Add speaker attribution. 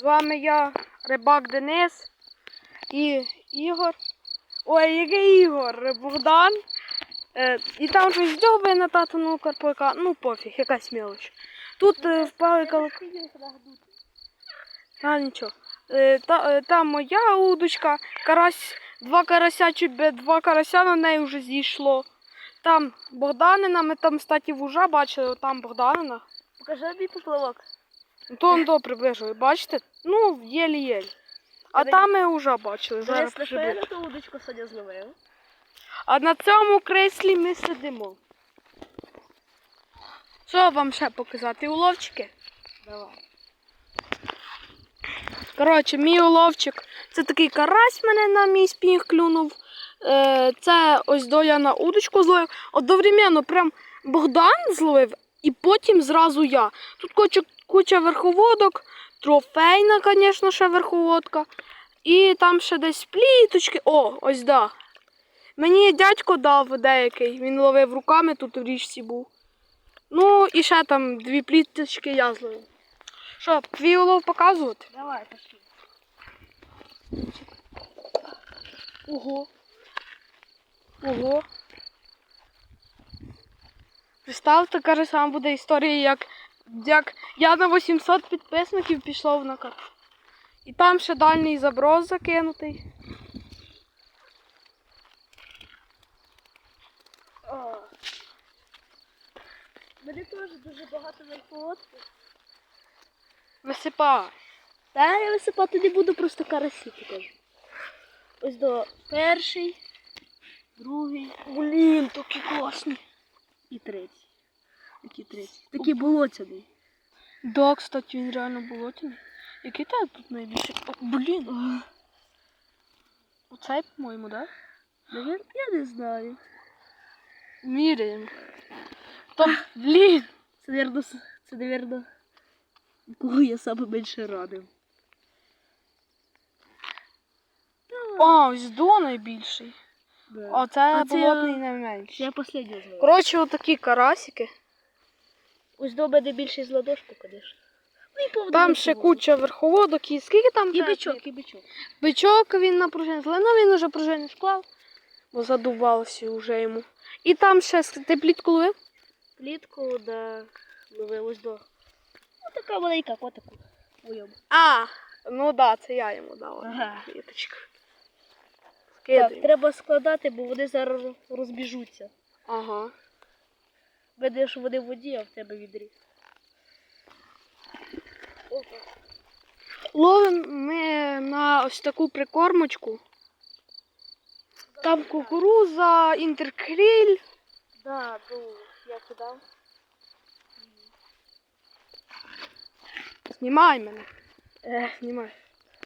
Speaker 1: З вами я, рибак Денис і Ігор. Ой, який Ігор? Богдан. Е, і там щось дьобає на татину карпака. Ну пофіг, якась мелоч. Тут е, впали колок. А, нічого. Е, та, е, там моя удочка, карась, два карася, чи два карася на неї вже зійшло. Там Богданина, ми там, кстати, вужа бачили, там Богданина.
Speaker 2: Покажи мій поплавок.
Speaker 1: То он до приближили, бачите? Ну, єлі-єлі. А
Speaker 2: Диви-
Speaker 1: там ми вже бачили. Зараз
Speaker 2: що я
Speaker 1: приближу.
Speaker 2: удочку сьогодні зловив?
Speaker 1: А на цьому креслі ми сидимо. Що вам ще показати? Уловчики?
Speaker 2: Давай.
Speaker 1: Коротше, мій уловчик. Це такий карась мене на мій спінг клюнув. Е, це ось доля на удочку зловив. Одновременно прям Богдан зловив, і потім зразу я. Тут куча, куча верховодок, трофейна, звісно, ще верховодка. І там ще десь пліточки. О, ось да. Мені дядько дав деякий. Він ловив руками, тут в річці був. Ну, і ще там дві пліточки я зловив. Що, твій улов показувати?
Speaker 2: Давай, пошли.
Speaker 1: Ого. Ого. Представте, каже, сам буде історія, як, як я на 800 підписників пішов на кат. І там ще дальній заброс закинутий.
Speaker 2: О. Мене теж дуже багато верховодки.
Speaker 1: Висипай.
Speaker 2: Та я висипати не буду, просто карасі покажу. Ось до перший, другий
Speaker 1: Блін, такі класні.
Speaker 2: і третій. Який третій? Такий болотяний.
Speaker 1: Да, кстати, він реально болотяний. Який тебе тут найбільше? О, блін. Оцей, по-моєму, да?
Speaker 2: Навір... Я не знаю.
Speaker 1: Міряємо. Там, блін.
Speaker 2: Це, наверно, с- це, наверно, кого я саме менше радив.
Speaker 1: А, ось до найбільший.
Speaker 2: Да.
Speaker 1: А це
Speaker 2: А це
Speaker 1: болотний
Speaker 2: я-
Speaker 1: найменший.
Speaker 2: Я останній зловив.
Speaker 1: Коротше, отакі карасики.
Speaker 2: Ось до мене більший з ладошку, звісно. Ну
Speaker 1: Там ще куча верховодок і скільки там?
Speaker 2: І бичок, і бичок.
Speaker 1: Бичок він на пружині злив, ну він уже пружини склав, бо задувався вже йому. І там ще ти плітку ловив?
Speaker 2: Плітку, да, ловив ось до. Ну така маленька котику.
Speaker 1: А, ну да, це я йому дала.
Speaker 2: Ага.
Speaker 1: Пліточку.
Speaker 2: Так, треба складати, бо вони зараз розбіжуться.
Speaker 1: Ага.
Speaker 2: Видиш, вони в воді, а в тебе відрі.
Speaker 1: Ловимо ми на ось таку прикормочку. Там кукуруза, інтеркріль.
Speaker 2: Да, ну, я кидав.
Speaker 1: Знімай мене. Е, знімай.